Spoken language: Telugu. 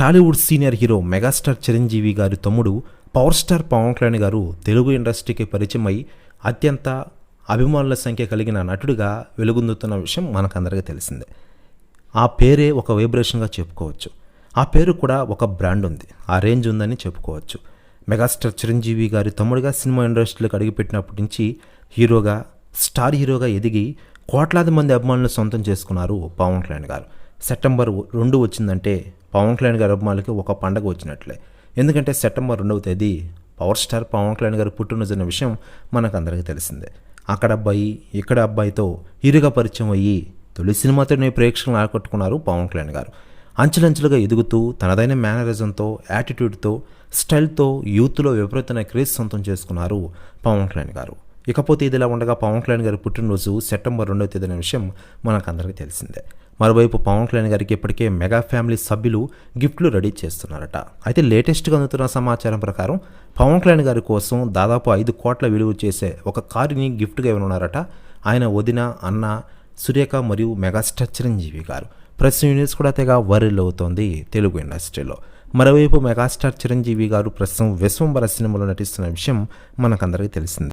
Tollywood senior hero megastar Chiranjeevi గారి తమ్ముడు పవర్ స్టార్ పవన్ కళ్యాణ్ గారు తెలుగు ఇండస్ట్రీకి పరిచయం అత్యంత అభిమానుల సంఖ్య కలిగిన నటుడిగా వెలుగొందుతున్న విషయం మనకందరికీ తెలిసిందే. ఆ పేరే ఒక వైబ్రేషన్గా చెప్పుకోవచ్చు. ఆ పేరు కూడా ఒక బ్రాండ్ ఉంది. ఆ రేంజ్ ఉందని చెప్పుకోవచ్చు. మెగాస్టార్ చిరంజీవి గారి తమ్ముడిగా సినిమా ఇండస్ట్రీలోకి అడుగుపెట్టినప్పటి నుంచి హీరోగా స్టార్ హీరోగా ఎదిగి కోట్లాది మంది అభిమానులు సొంతం చేసుకున్నారు పవన్ కళ్యాణ్ గారు. సెప్టెంబర్ రెండు వచ్చిందంటే పవన్ కళ్యాణ్ గారి అభిమానులకి ఒక పండగ వచ్చినట్లే. ఎందుకంటే సెప్టెంబర్ రెండవ తేదీ పవర్ స్టార్ పవన్ కళ్యాణ్ గారు పుట్టినరోజు విషయం మనకు అందరికీ తెలిసిందే. అక్కడ అబ్బాయి ఇక్కడ అబ్బాయితో ఇరుగా పరిచయం అయ్యి తొలి సినిమాతోనే ప్రేక్షకులను ఆకట్టుకున్నారు పవన్ కళ్యాణ్ గారు. అంచెలంచెలుగా ఎదుగుతూ తనదైన మేనరిజంతో యాటిట్యూడ్తో స్టైల్తో యూత్లో విపరీతమైన క్రేజ్ సొంతం చేసుకున్నారు పవన్ కళ్యాణ్ గారు. ఇకపోతే ఇదిలా ఉండగా పవన్ కళ్యాణ్ గారి పుట్టినరోజు సెప్టెంబర్ రెండవ తేదీన విషయం విషయం మనకందరికీ తెలిసిందే. మరోవైపు పవన్ కళ్యాణ్ గారికి ఇప్పటికే మెగా ఫ్యామిలీ సభ్యులు గిఫ్ట్లు రెడీ చేస్తున్నారట. అయితే లేటెస్ట్గా అందుతున్న సమాచారం ప్రకారం పవన్ కళ్యాణ్ గారి కోసం దాదాపు ఐదు కోట్ల విలువ చేసే ఒక కారుని గిఫ్ట్గా ఇవ్వనున్నారట. ఆయన వదిన అన్న సురేఖ మరియు మెగాస్టార్ చిరంజీవి గారు. ప్రెస్ యూనిట్స్ కూడా తెగ వైరల్ అవుతోంది తెలుగు ఇండస్ట్రీలో. మరోవైపు మెగాస్టార్ చిరంజీవి గారు ప్రస్తుతం విశ్వంబర సినిమాలో నటిస్తున్న విషయం మనకందరికీ తెలిసింది.